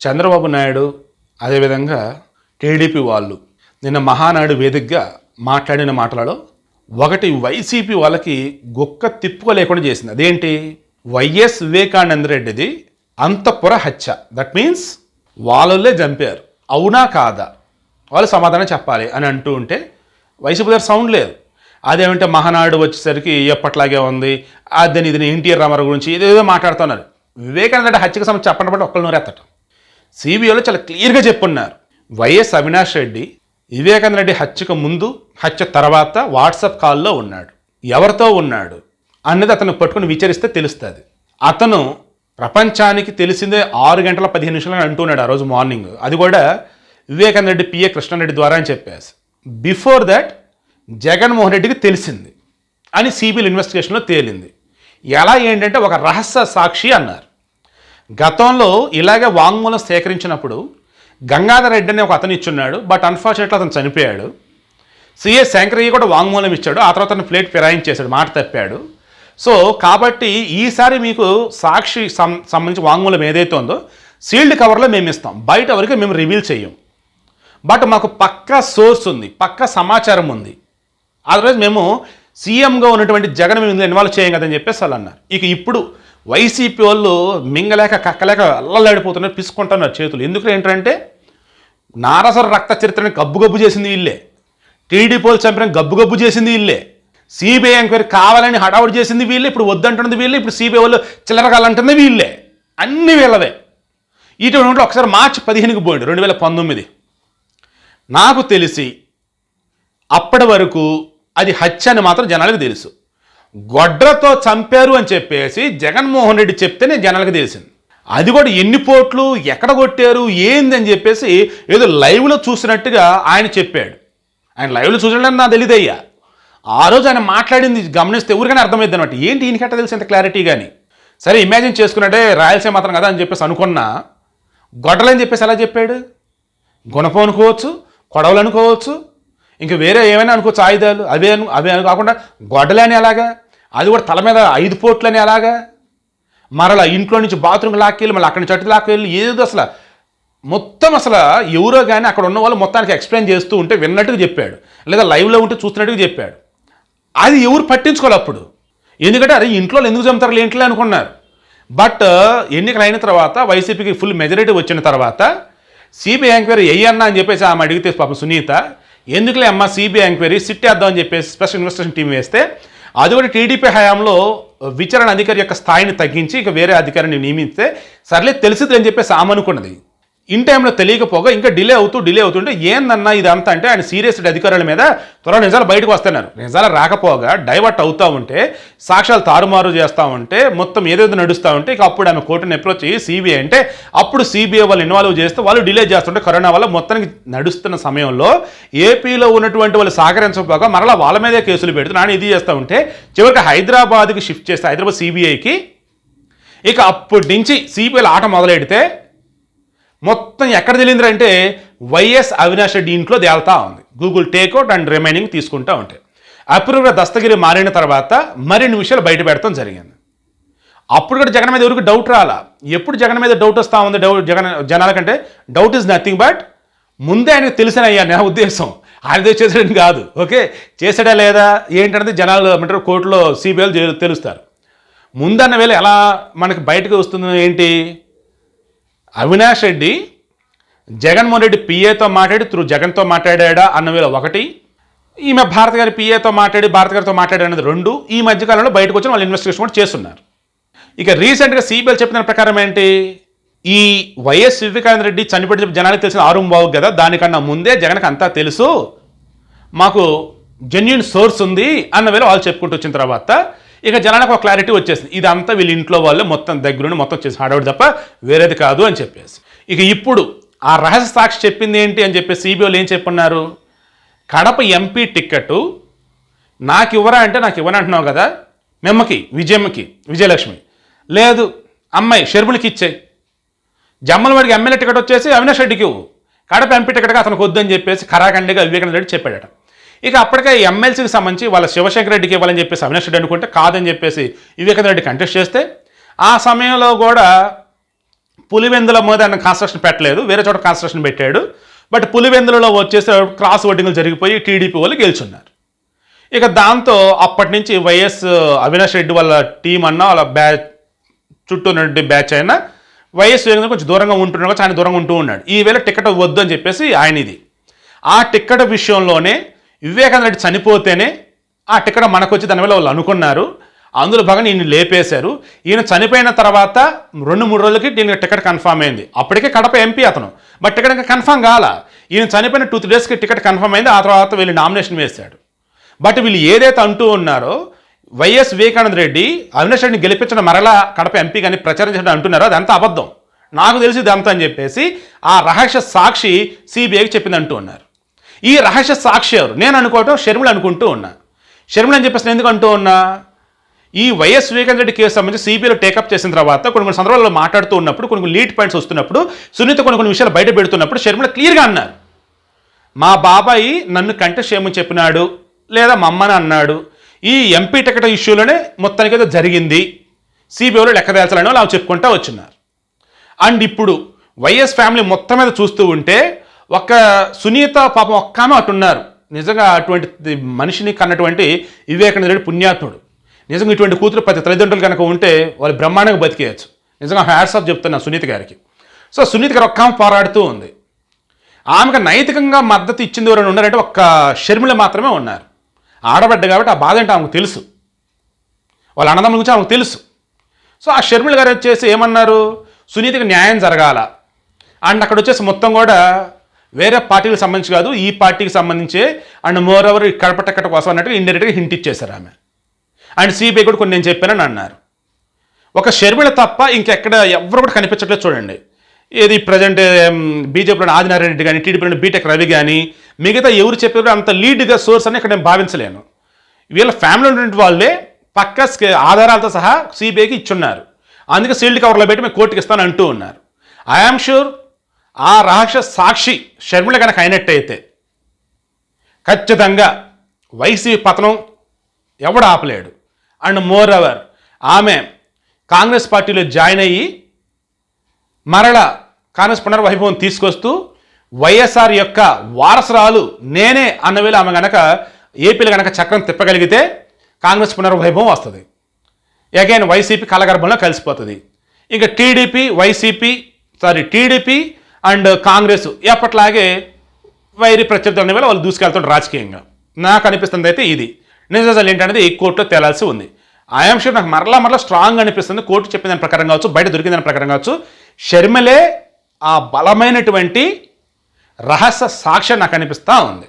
చంద్రబాబు నాయుడు అదేవిధంగా టీడీపీ వాళ్ళు నిన్న మహానాడు వేదికగా మాట్లాడిన మాటలలో ఒకటి వైసీపీ వాళ్ళకి గొక్క తిప్పుకోలేకుండా చేసింది. అదేంటి? వైఎస్ వివేకానంద రెడ్డిది అంతఃపుర హత్య. దట్ మీన్స్ వాళ్ళే చంపారు. అవునా కాదా? వాళ్ళు సమాధానం చెప్పాలి అని అంటూ ఉంటే వైసీపీ దగ్గర సౌండ్ లేదు. అదేమంటే మహానాడు వచ్చేసరికి ఎప్పట్లాగే ఉంది. అదని ఇది ఎన్టీఆర్ రామారావు గురించి ఏదేదో మాట్లాడుతున్నారు. వివేకానంద హత్యకు సంబంధించి చెప్పండి బట్టి ఒక్కళ్ళు నోరెత్తటం సిబిఐలో చాలా క్లియర్గా చెప్పున్నారు. వైఎస్ అవినాష్ రెడ్డి వివేకానంద రెడ్డి హత్యకు ముందు హత్య తర్వాత వాట్సాప్ కాల్లో ఉన్నాడు. ఎవరితో ఉన్నాడు అన్నది అతను పట్టుకుని విచారిస్తే తెలుస్తుంది. అతను ప్రపంచానికి తెలిసిందే ఆరు గంటల పదిహేను నిమిషాలు అంటున్నాడు ఆ రోజు మార్నింగ్. అది కూడా వివేకానంద రెడ్డి పిఏ కృష్ణారెడ్డి ద్వారా అని చెప్పేసి. బిఫోర్ దట్ జగన్మోహన్ రెడ్డికి తెలిసింది అని సిబిఐ ఇన్వెస్టిగేషన్లో తేలింది. ఎలా ఏంటంటే ఒక రహస్య సాక్షి అన్నారు. గతంలో ఇలాగే వాంగ్మూలం సేకరించినప్పుడు గంగాధర్ రెడ్డి అని ఒక అతను ఇచ్చున్నాడు బట్ అన్ఫార్చునేట్లీ అతను చనిపోయాడు. సిఏ శంకరయ్య కూడా వాంగ్మూలం ఇచ్చాడు ఆ తర్వాత అతను ప్లేట్ ఫిరాయించేశాడు మాట తప్పాడు. సో కాబట్టి ఈసారి మీకు సాక్షి సంబంధించి వాంగ్మూలం ఏదైతే ఉందో సీల్డ్ కవర్లో మేము ఇస్తాం. బయట వరకు మేము రివీల్ చేయం బట్ మాకు పక్కా సోర్స్ ఉంది పక్కా సమాచారం ఉంది. అదర్వైజ్ మేము సీఎంగా ఉన్నటువంటి జగన్ మేము ఇందులో ఇన్వాల్వ్ చేయం కదని చెప్పేసి వాళ్ళు అన్నారు. ఇక ఇప్పుడు వైసీపీ వాళ్ళు మింగలేక కక్కలేక అల్లలాడిపోతున్నారు పిసుకుంటున్నారు చేతులు. ఎందుకు ఏంటంటే నారసర రక్త చరిత్రని గబ్బుగబ్బు చేసింది వీళ్ళే. టీడీ పోల్ చంపిన గబ్బుగబ్బు చేసింది వీళ్ళే. సిబిఐ ఎంక్వైరీ కావాలని హడావుడు చేసింది వీళ్ళే ఇప్పుడు వద్దంటున్నది వీళ్ళే ఇప్పుడు సిబిఐ వాళ్ళు చిల్లరగాలంటుంది వీళ్ళే. అన్ని వీళ్ళవే. ఇటువంటి ఒకసారి మార్చి పదిహేనుకి పోయింది రెండు వేల పంతొమ్మిది. నాకు తెలిసి అప్పటి వరకు అది హత్య అని మాత్రం జనాలకు తెలుసు. గొడ్రతో చంపారు అని చెప్పేసి జగన్మోహన్ రెడ్డి చెప్తేనే జనాలకు తెలిసింది. అది కూడా ఎన్ని పోట్లు ఎక్కడ కొట్టారు ఏంది అని చెప్పేసి ఏదో లైవ్లో చూసినట్టుగా ఆయన చెప్పాడు. ఆయన లైవ్లో చూసినట్టు నాకు తెలియదయ్యా ఆ రోజు ఆయన మాట్లాడింది గమనిస్తే ఎవరికైనా అర్థమైంది అనమాట ఏంటి ఈయనకట్ట తెలిసి ఇంత క్లారిటీ కానీ సరే ఇమాజిన్ చేసుకున్నట్టే రాయలసీమ మాత్రం కదా అని చెప్పేసి అనుకున్నా. గొడ్డలని చెప్పేసి ఎలా చెప్పాడు? గుణపం అనుకోవచ్చు కొడవలు అనుకోవచ్చు ఇంకా వేరే ఏమైనా అనుకోవచ్చు ఆయుధాలు అవే అను అవే కాకుండా గొడ్డలని ఎలాగా? అది కూడా తల మీద ఐదు పోట్లని ఎలాగా మరలా ఇంట్లో నుంచి బాత్రూమ్ లాక్కెళ్ళి మళ్ళీ అక్కడి చెట్టు లాక్కెళ్ళి ఏదో అసలు మొత్తం అసలు ఎవరో కానీ అక్కడ ఉన్న వాళ్ళు మొత్తానికి ఎక్స్ప్లెయిన్ చేస్తూ ఉంటే విన్నట్టుగా చెప్పాడు. లేదా లైవ్లో ఉంటే చూస్తున్నట్టుగా చెప్పాడు. అది ఎవరు పట్టించుకోవాలి అప్పుడు. ఎందుకంటే అరే ఇంట్లో ఎందుకు చంపుతారు ఏంటిలే అనుకున్నారు. బట్ ఎన్నికలు అయిన తర్వాత వైసీపీకి ఫుల్ మెజారిటీ వచ్చిన తర్వాత సిబిఐ ఎంక్వైరీ అన్న అని చెప్పేసి ఆమె అడిగితే పాపం సునీత ఎందుకులే అమ్మ సిబిఐ ఎంక్వైరీ సిట్ వేద్దాం అని చెప్పేసి స్పెషల్ ఇన్వెస్టిగేషన్ టీం వేస్తే అది కూడా టీడీపీ హయాంలో విచారణ అధికారి యొక్క స్థాయిని తగ్గించి ఇక వేరే అధికారిని నియమిస్తే సర్లే తెలిసింది చెప్పేసి ఆమె అనుకున్నది. ఇన్ టైంలో తెలియకపోగా ఇంకా డిలే అవుతూ డిలే అవుతుంటే ఏందన్నా ఇదంతా అంటే ఆయన సీరియస్ అధికారుల మీద త్వరగా నిజాలు బయటకు వస్తున్నారు. నిజాలు రాకపోగా డైవర్ట్ అవుతూ ఉంటే సాక్ష్యాలు తారుమారు చేస్తూ ఉంటే మొత్తం ఏదైతే నడుస్తూ ఉంటే ఇక అప్పుడు ఆమె కోర్టుని అప్రోచ్ చేసి సిబిఐ అంటే అప్పుడు సిబిఐ వాళ్ళు ఇన్వాల్వ్ చేస్తే వాళ్ళు డిలే చేస్తుంటే కరోనా వల్ల మొత్తానికి నడుస్తున్న సమయంలో ఏపీలో ఉన్నటువంటి వాళ్ళు సహకరించకపోగా మరలా వాళ్ళ మీదే కేసులు పెడుతూ నాన్న ఇది చేస్తూ ఉంటే చివరికి హైదరాబాద్కి షిఫ్ట్ చేస్తే హైదరాబాద్ సిబిఐకి ఇక అప్పటి నుంచి సిబిఐల ఆట మొదలెడితే మొత్తం ఎక్కడ తెలియదు అంటే వైఎస్ అవినాష్ రెడ్డి ఇంట్లో తేలుతా ఉంది. గూగుల్ టేక్అవుట్ అండ్ రిమైనింగ్ తీసుకుంటా ఉంటాయి అప్రూవ్గా దస్తగిరి మారిన తర్వాత మరిన్ని విషయాలు బయట పెడతాం జరిగింది. అప్పుడు కూడా జగన్ మీద ఎవరికి డౌట్ రాలా? ఎప్పుడు జగన్ మీద డౌట్ వస్తూ ఉంది? డౌట్ జగన్ జనాల కంటే డౌట్ ఈజ్ నథింగ్ బట్ ముందే ఆయనకు తెలిసిన అయ్యా నా ఉద్దేశం ఆయనదే చేసాడని కాదు. ఓకే? చేసాడా లేదా? ఏంటనేది జనాలు ఏమంటారు? కోర్టులో సిబిఐలు తెలుస్తారు. ముందన్న వేళ ఎలా మనకి బయటకు వస్తుంది ఏంటి? అవినాష్ రెడ్డి జగన్మోహన్ రెడ్డి పిఏతో మాట్లాడి త్రూ జగన్తో మాట్లాడా అన్న వేళ ఒకటి. ఈమె భారత గారి పిఏతో మాట్లాడి భారత గారితో మాట్లాడి అన్నది రెండు. ఈ మధ్యకాలంలో బయటకు వచ్చిన వాళ్ళు ఇన్వెస్టిగేషన్ కూడా చేస్తున్నారు. ఇక రీసెంట్గా సిబిఐ చెప్పిన ప్రకారం ఏంటి? ఈ వైఎస్ వివేకానంద రెడ్డి చనిపోయిన జనానికి తెలిసిన ఆరుం బావు కదా దానికన్నా ముందే జగన్కి అంతా తెలుసు. మాకు జెన్యున్ సోర్స్ ఉంది అన్న వేళ వాళ్ళు చెప్పుకుంటూ వచ్చిన తర్వాత ఇక జనాలకు ఒక క్లారిటీ వచ్చేసింది. ఇదంతా వీళ్ళ ఇంట్లో వాళ్ళు మొత్తం దగ్గరుండి మొత్తం చేసి ఆడవాడు తప్ప వేరేది కాదు అని చెప్పేసి. ఇక ఇప్పుడు ఆ రహస్య సాక్షి చెప్పింది ఏంటి అని చెప్పి సిబిఐలు ఏం చెప్పున్నారు? కడప ఎంపీ టిక్కెట్టు నాకు ఇవ్వరా అంటే నాకు ఇవ్వనంటున్నావు కదా? మెమ్మకి విజయమ్మకి విజయలక్ష్మి. లేదు అమ్మాయి షర్మిలకి ఇచ్చాయి. జమ్మలవాడికి ఎమ్మెల్యే టికెట్ వచ్చేసి అవినాష్ రెడ్డికి ఇవ్వు. కడప ఎంపీ టికెట్గా అతనికి వద్దని చెప్పేసి ఖరాఖండిగా వివేకానంద రెడ్డి చెప్పాడట. ఇక అప్పటికే ఎమ్మెల్సీకి సంబంధించి వాళ్ళ శివశంకర్ రెడ్డికి ఇవ్వాలని చెప్పేసి అవినాష్ రెడ్డి అనుకుంటే కాదని చెప్పేసి వివేకానంద రెడ్డి కంటెస్ట్ చేస్తే ఆ సమయంలో కూడా పులివెందుల మీద ఆయన కాన్స్ట్రక్షన్ పెట్టలేదు. వేరే చోట కాన్స్ట్రక్షన్ పెట్టాడు. బట్ పులివెందులలో వచ్చేసి క్రాస్ ఓటింగ్లు జరిగిపోయి టీడీపీ వాళ్ళు గెలుచున్నారు. ఇక దాంతో అప్పటి నుంచి వైఎస్ అవినాష్ రెడ్డి వాళ్ళ టీం అన్నా వాళ్ళ బ్యాచ్ చుట్టూ ఉన్నటువంటి బ్యాచ్ అయినా వైఎస్ వివేకానంద కొంచెం దూరంగా ఉంటున్నాడు కొంచెం ఆయన దూరంగా ఉంటూ ఉన్నాడు. ఈవేళ టికెట్ వద్దు అని చెప్పేసి ఆయన ఇది ఆ టికెట్ విషయంలోనే వివేకానంద రెడ్డి చనిపోతేనే ఆ టికెట్ మనకు వచ్చి దాని వాళ్ళు అనుకున్నారు. అందులో భాగంగా ఈయన లేపేశారు. ఈయన చనిపోయిన తర్వాత రెండు మూడు రోజులకి దీనికి టికెట్ కన్ఫర్మ్ అయింది. అప్పటికే కడప ఎంపీ అతను. బట్ టికెట్ ఇంకా కన్ఫర్మ్ కాల. ఈయన చనిపోయిన టూ త్రీ డేస్కి టికెట్ కన్ఫర్మ్ అయింది. ఆ తర్వాత వీళ్ళు నామినేషన్ వేశాడు బట్ వీళ్ళు ఏదైతే అంటూ ఉన్నారో వైఎస్ వివేకానంద రెడ్డి అవినాష్ రెడ్డిని గెలిపించిన మరలా కడప ఎంపీ కానీ ప్రచారం చేయడం అంటున్నారో అదంతా అబద్ధం. నాకు తెలిసి ఇదంతా అని చెప్పేసి ఆ రహస్య సాక్షి సిబిఐకి చెప్పింది అంటూ ఉన్నారు. ఈ రహస్య సాక్షి ఎవరు నేను అనుకోవటం షర్మిల అనుకుంటూ ఉన్నా. షర్మిల అని చెప్పేసి నేను ఎందుకు అంటూ ఉన్నా? ఈ వైఎస్ వివేకానంద రెడ్డి కేసు సంబంధించి సిబిఐలో టేకప్ చేసిన తర్వాత కొన్ని కొన్ని సందర్భాల్లో మాట్లాడుతూ ఉన్నప్పుడు కొన్ని కొన్ని లీడ్ పాయింట్స్ వస్తున్నప్పుడు సునీత కొన్ని కొన్ని విషయాలు బయట పెడుతున్నప్పుడు షర్మిల క్లియర్గా అన్నారు. మా బాబాయి నన్ను కంట క్షేమం చెప్పినాడు లేదా మా అమ్మని అన్నాడు. ఈ ఎంపీ టికెట్ ఇష్యూలోనే మొత్తానికి ఏదో జరిగింది. సిబిఐలో లెక్కదేల్చాలని వాళ్ళు చెప్పుకుంటూ వచ్చినారు. అండ్ ఇప్పుడు వైఎస్ ఫ్యామిలీ మొత్తం మీద చూస్తూ ఉంటే ఒక సునీత పాపం ఒక్క ఆమె అటున్నారు నిజంగా అటువంటి మనిషిని కన్నటువంటి వివేకానంద రెడ్డి పుణ్యాత్ముడు. నిజంగా ఇటువంటి కూతురు ప్రతి తల్లిదండ్రులు కనుక ఉంటే వాళ్ళు బ్రహ్మాండంగా బతికేయచ్చు. నిజంగా హ్యాట్స్ ఆఫ్ చెప్తున్నా సునీత గారికి. సో సునీత గారు ఒక్క ఆమె పోరాడుతూ ఉంది. ఆమెకు నైతికంగా మద్దతు ఇచ్చింది ఎవరైనా ఉన్నారంటే ఒక్క షర్మిల మాత్రమే ఉన్నారు. ఆడబడ్డ కాబట్టి ఆ బాధ అంటే ఆమెకు తెలుసు. వాళ్ళ అన్నదమ్ముల గురించి ఆమెకు తెలుసు. సో ఆ షర్మిల గారు వచ్చేసి ఏమన్నారు? సునీతకి న్యాయం జరగాల. అండ్ అక్కడ వచ్చేసి మొత్తం కూడా వేరే పార్టీకి సంబంధించి కాదు ఈ పార్టీకి సంబంధించే అండ్ మోర్ ఓవర్ కడప కోసం అన్నట్టు ఇండైరెక్ట్గా హింట్ ఇచ్చేశారు ఆమె. అండ్ సిబిఐ కూడా కొన్ని నేను చెప్పానని అన్నారు. ఒక షర్మిళ తప్ప ఇంకెక్కడ ఎవరు కూడా కనిపించట్లేదు చూడండి. ఏది ప్రజెంట్ బీజేపీలో um, ఆదినారాయణ రెడ్డి కానీ టీడీపీలో బీటెక్ రవి కానీ మిగతా ఎవరు చెప్పారో అంత లీడ్గా సోర్స్ అని ఇక్కడ నేను భావించలేను. వీళ్ళ ఫ్యామిలీ ఉన్నటువంటి వాళ్ళే పక్క ఆధారాలతో సహా సిబిఐకి ఇచ్చున్నారు. అందుకే సీల్డ్ కవర్లో పెట్టి మేము కోర్టుకి ఇస్తాను అంటూ ఉన్నారు. ఐఆమ్ షూర్ ఆ రహస్య సాక్షి షర్మిల కనుక అయినట్టయితే ఖచ్చితంగా వైసీపీ పతనం ఎవడు ఆపలేడు. అండ్ మోర్ ఎవర్ ఆమె కాంగ్రెస్ పార్టీలో జాయిన్ అయ్యి మరల కాంగ్రెస్ పునర్వైభవం తీసుకొస్తూ వైఎస్ఆర్ యొక్క వారసురాలు నేనే అన్నవేళ ఆమె గనక ఏపీలో గనక చక్రం తిప్పగలిగితే కాంగ్రెస్ పునర్వైభవం వస్తుంది. అగైన్ వైసీపీ కలగర్భంలో కలిసిపోతుంది. ఇంకా TDP YCP sorry TDP and Congress ఎప్పట్లాగే వైరి ప్రత్యర్థులు అనే వాళ్ళు దూసుకెళ్తుంటారు రాజకీయంగా. నాకు అనిపిస్తుంది అయితే ఇది. నిజాలు ఏంటనేది కోర్టులో తేలాల్సి ఉంది. ఐఎమ్ షూర్ నాకు మరలా మరలా స్ట్రాంగ్ అనిపిస్తుంది. కోర్టు చెప్పిన దాని ప్రకారం కావచ్చు బయట దొరికిన దాని ప్రకారం కావచ్చు. షర్మిలే ఆ బలమైనటువంటి రహస్య సాక్ష్యం నాకు అనిపిస్తూ ఉంది.